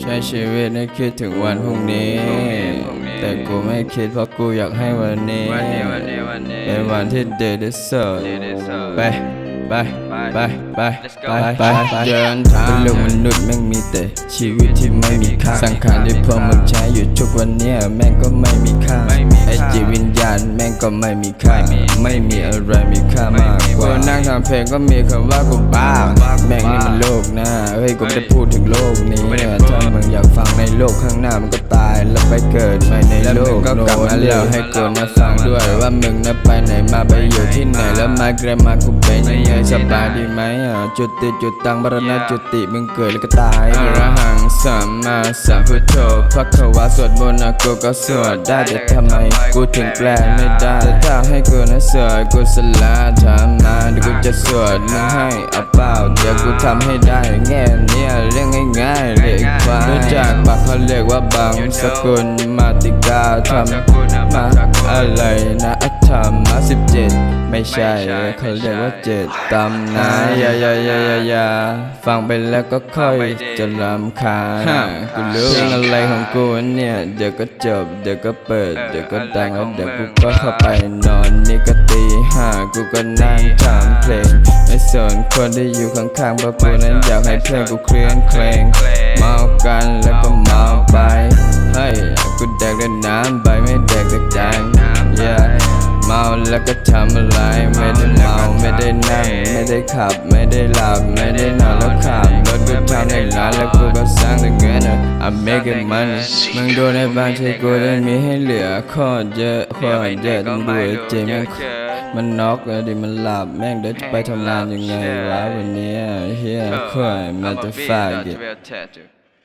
ใช้ชีวิตให้คิดถึงวันพรุ่งนี้ แต่กูไม่คิดเพราะกูอยากให้วันนี้เป็นวันที่ดีที่สุดไปไปไปไปไปไปเดินทางโลกมนุษย์แม่งมี แต่ชีวิตที่ไม่มีค่าสังขารที่พวกมึงใช้อยู่ทุกวันเนี้ยแม่งก็ไม่มีค่าไอจิตวิญญาณแม่งก็ไม่มีค่า ไม่มีอะไรมีค่ามากกว่านั่งทำเพลงก็มีคำว่ากูบ้าแม่งนี่มันโลกหน้าเฮ้ยกูไม่ได้พูดถึงโลกนี้ถ้ามึงอยากฟังในโลกข้างหน้ามันก็ตายแล้วไปเกิดใหม่ในโลกก็กลับมาเล่าให้กูนะฟังด้วยว่ามึงนะไปไหนมาไปอยู่ที่ไหนแล้วมาเกรมากูเป็นยังไงสบายดีไหมอะจุติจุดตังบรณะจุติมึงเกิดแล้วก็ตายอรหังสัมมาสัมพุทโธพระขวาสวดมนต์นะกูก็สวดได้แต่ทำไมกูถึงแปลไม่ได้แต่ถ้าให้กูนะสวดกูสลาธรรมาเดี๋ยวกูจะสวดมึงให้อาเปล่าเดี๋ยวกูทำให้ได้แง่เนี่ยเรื่องง่ายๆเลยควายรู้จักปากเขาเรียกว่าบางสกุลมาติกาทำมาอะไรนะอธรรมะสิบเจ็ด ไม่ใช่ เขาเรียกว่าเจ็ดตำนานอย่าอย่าอย่าอย่าอย่าฟังไปแล้วก็ค่อยจะรำคาญกูรู้เพลงอะไรของกูเนี่ย เดี๋ยวก็จบ เดี๋ยวก็เปิด เดี๋ยวก็ดังแล้วเดี๋ยวกูก็เข้าไปนอนนี่ก็ตีห้ากูก็นั่งทำเพลงไม่สนคนที่อยู่ข้างๆเพราะกูนั้นอยากให้เพลงกูเคลื่อนเคลงเมากันแล้วก็เมาไปเฮ้ยกูแดกแต่น้ำไปไม่แดกแต่แจง yeah เมาแล้วก็ทำอะไร ไม่ได้เมาไม่ได้นั่งไม่ได้ขับ ไม่ได้หลับไม่ได้นอนแล้วขับรถกูทำในร้านแล้วกูก็สร้างแต่เงินอะ I'm making money มึงดูในบ้านที่กูได้มีให้เหลือโคตรเยอะโคตรเยอะตำรวจเจมันมันน็อกเลยดิมันหลับแม่งเดี๋ยวจะไปทำงานยังไงวะวันเนี้ยเฮียโคตรมันจะฟาด Real tattoo.